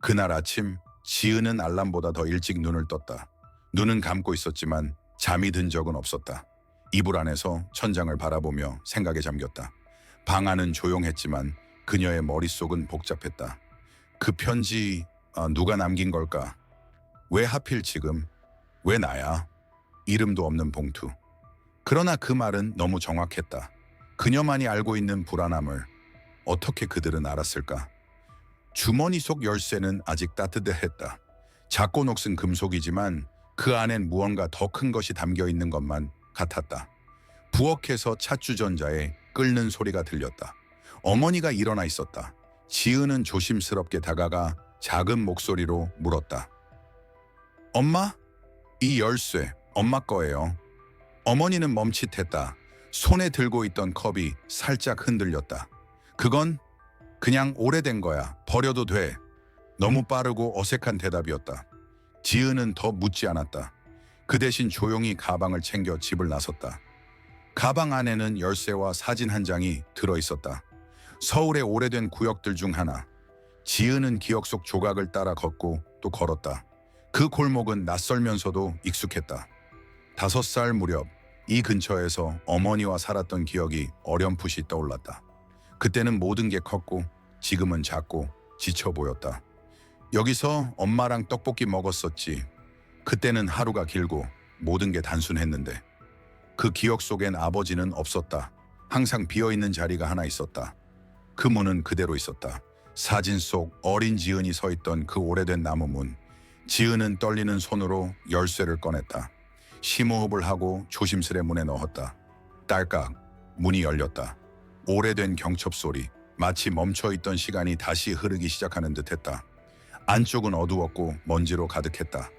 그날 아침 지은은 알람보다 더 일찍 눈을 떴다. 눈은 감고 있었지만 잠이 든 적은 없었다. 이불 안에서 천장을 바라보며 생각에 잠겼다. 방 안은 조용했지만 그녀의 머릿속은 복잡했다. 그 편지 아, 누가 남긴 걸까? 왜 하필 지금? 왜 나야? 이름도 없는 봉투. 그러나 그 말은 너무 정확했다. 그녀만이 알고 있는 불안함을 어떻게 그들은 알았을까? 주머니 속 열쇠는 아직 따뜻했다. 작고 녹슨 금속이지만 그 안엔 무언가 더 큰 것이 담겨 있는 것만 같았다. 부엌에서 찻주전자에 끓는 소리가 들렸다. 어머니가 일어나 있었다. 지은은 조심스럽게 다가가 작은 목소리로 물었다. 엄마? 이 열쇠 엄마 거예요. 어머니는 멈칫했다. 손에 들고 있던 컵이 살짝 흔들렸다. 그건 그냥 오래된 거야. 버려도 돼. 너무 빠르고 어색한 대답이었다. 지은은 더 묻지 않았다. 그 대신 조용히 가방을 챙겨 집을 나섰다. 가방 안에는 열쇠와 사진 한 장이 들어 있었다. 서울의 오래된 구역들 중 하나. 지은은 기억 속 조각을 따라 걷고 또 걸었다. 그 골목은 낯설면서도 익숙했다. 다섯 살 무렵 이 근처에서 어머니와 살았던 기억이 어렴풋이 떠올랐다. 그때는 모든 게 컸고 지금은 작고 지쳐 보였다. 여기서 엄마랑 떡볶이 먹었었지. 그때는 하루가 길고 모든 게 단순했는데 그 기억 속엔 아버지는 없었다. 항상 비어있는 자리가 하나 있었다. 그 문은 그대로 있었다. 사진 속 어린 지은이 서 있던 그 오래된 나무 문. 지은은 떨리는 손으로 열쇠를 꺼냈다. 심호흡을 하고 조심스레 문에 넣었다. 딸깍 문이 열렸다. 오래된 경첩 소리, 마치 멈춰있던 시간이 다시 흐르기 시작하는 듯했다. 안쪽은 어두웠고 먼지로 가득했다.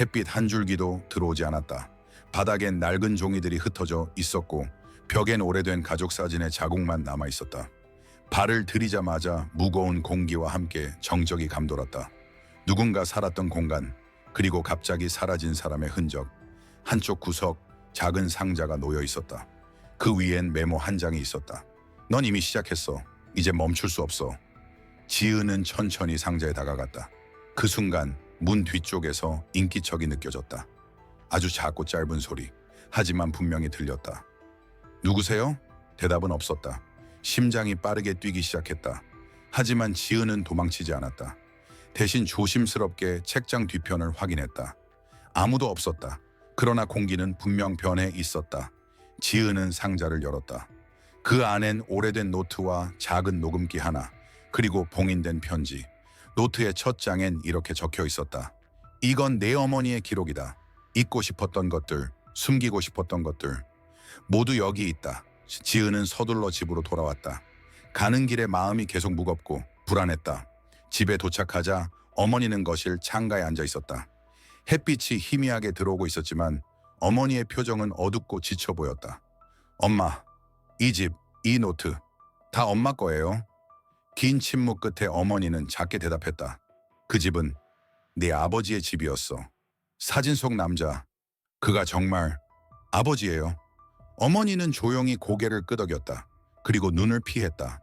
햇빛 한 줄기도 들어오지 않았다. 바닥엔 낡은 종이들이 흩어져 있었고 벽엔 오래된 가족 사진의 자국만 남아 있었다. 발을 들이자마자 무거운 공기와 함께 정적이 감돌았다. 누군가 살았던 공간, 그리고 갑자기 사라진 사람의 흔적. 한쪽 구석 작은 상자가 놓여 있었다. 그 위엔 메모 한 장이 있었다. 넌 이미 시작했어. 이제 멈출 수 없어. 지은은 천천히 상자에 다가갔다. 그 순간 문 뒤쪽에서 인기척이 느껴졌다. 아주 작고 짧은 소리. 하지만 분명히 들렸다. 누구세요? 대답은 없었다. 심장이 빠르게 뛰기 시작했다. 하지만 지은은 도망치지 않았다. 대신 조심스럽게 책장 뒤편을 확인했다. 아무도 없었다. 그러나 공기는 분명 변해 있었다. 지은은 상자를 열었다. 그 안엔 오래된 노트와 작은 녹음기 하나, 그리고 봉인된 편지. 노트의 첫 장엔 이렇게 적혀 있었다. 이건 내 어머니의 기록이다. 잊고 싶었던 것들, 숨기고 싶었던 것들. 모두 여기 있다. 지은은 서둘러 집으로 돌아왔다. 가는 길에 마음이 계속 무겁고 불안했다. 집에 도착하자 어머니는 거실 창가에 앉아 있었다. 햇빛이 희미하게 들어오고 있었지만 어머니의 표정은 어둡고 지쳐 보였다. 엄마, 이 집, 이 노트, 다 엄마 거예요. 긴 침묵 끝에 어머니는 작게 대답했다. 그 집은 네 아버지의 집이었어. 사진 속 남자, 그가 정말 아버지예요. 어머니는 조용히 고개를 끄덕였다. 그리고 눈을 피했다.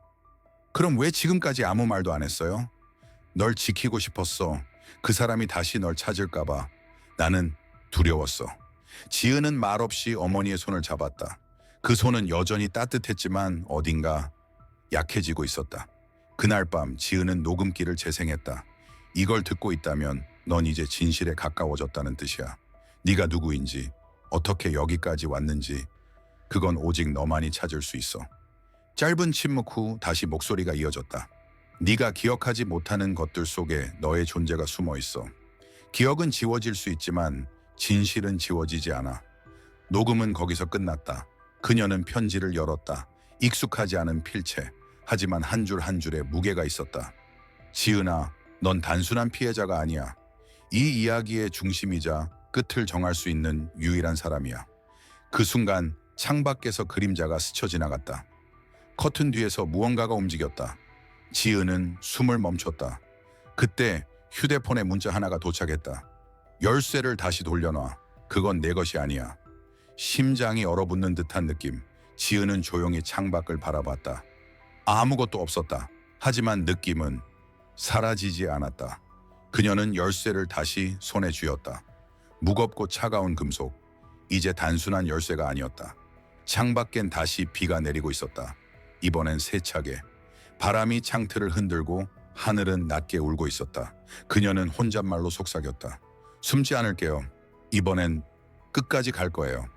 그럼 왜 지금까지 아무 말도 안 했어요? 널 지키고 싶었어. 그 사람이 다시 널 찾을까봐 나는 두려웠어. 지은은 말없이 어머니의 손을 잡았다. 그 손은 여전히 따뜻했지만 어딘가 약해지고 있었다. 그날 밤 지은은 녹음기를 재생했다. 이걸 듣고 있다면 넌 이제 진실에 가까워졌다는 뜻이야. 네가 누구인지, 어떻게 여기까지 왔는지 그건 오직 너만이 찾을 수 있어. 짧은 침묵 후 다시 목소리가 이어졌다. 네가 기억하지 못하는 것들 속에 너의 존재가 숨어 있어. 기억은 지워질 수 있지만 진실은 지워지지 않아. 녹음은 거기서 끝났다. 그녀는 편지를 열었다. 익숙하지 않은 필체. 하지만 한 줄 한 줄에 무게가 있었다. 지은아, 넌 단순한 피해자가 아니야. 이 이야기의 중심이자 끝을 정할 수 있는 유일한 사람이야. 그 순간 창밖에서 그림자가 스쳐 지나갔다. 커튼 뒤에서 무언가가 움직였다. 지은은 숨을 멈췄다. 그때 휴대폰에 문자 하나가 도착했다. 열쇠를 다시 돌려놔. 그건 내 것이 아니야. 심장이 얼어붙는 듯한 느낌. 지은은 조용히 창밖을 바라봤다. 아무것도 없었다. 하지만 느낌은 사라지지 않았다. 그녀는 열쇠를 다시 손에 쥐었다. 무겁고 차가운 금속. 이제 단순한 열쇠가 아니었다. 창밖엔 다시 비가 내리고 있었다. 이번엔 세차게. 바람이 창틀을 흔들고 하늘은 낮게 울고 있었다. 그녀는 혼잣말로 속삭였다. 숨지 않을게요. 이번엔 끝까지 갈 거예요.